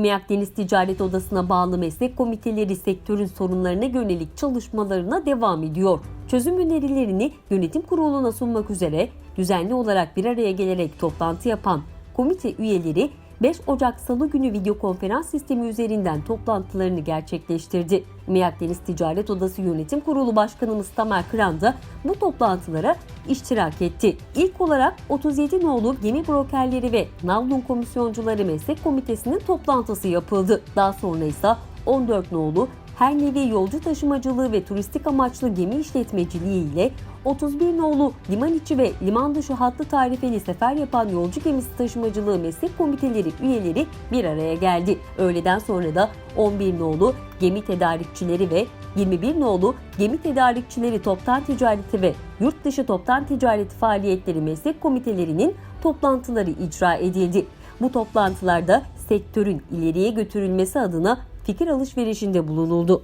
İMEAK Deniz Ticaret Odası'na bağlı meslek komiteleri sektörün sorunlarına yönelik çalışmalarına devam ediyor. Çözüm önerilerini yönetim kuruluna sunmak üzere düzenli olarak bir araya gelerek toplantı yapan komite üyeleri 5 Ocak Salı günü video konferans sistemi üzerinden toplantılarını gerçekleştirdi. İMEAK Deniz Ticaret Odası Yönetim Kurulu Başkanımız Tamer Kıran da bu toplantılara iştirak etti. İlk olarak 37 nolu gemi brokerleri ve Navlun Komisyoncuları Meslek Komitesi'nin toplantısı yapıldı. Daha sonra ise 14 nolu her nevi yolcu taşımacılığı ve turistik amaçlı gemi işletmeciliği ile 31 nolu liman içi ve liman dışı hatlı tarifeli sefer yapan yolcu gemisi taşımacılığı meslek komiteleri üyeleri bir araya geldi. Öğleden sonra da 11 nolu gemi tedarikçileri ve 21 nolu gemi tedarikçileri toptan ticareti ve yurt dışı toptan ticareti faaliyetleri meslek komitelerinin toplantıları icra edildi. Bu toplantılarda sektörün ileriye götürülmesi adına fikir alışverişinde bulunuldu.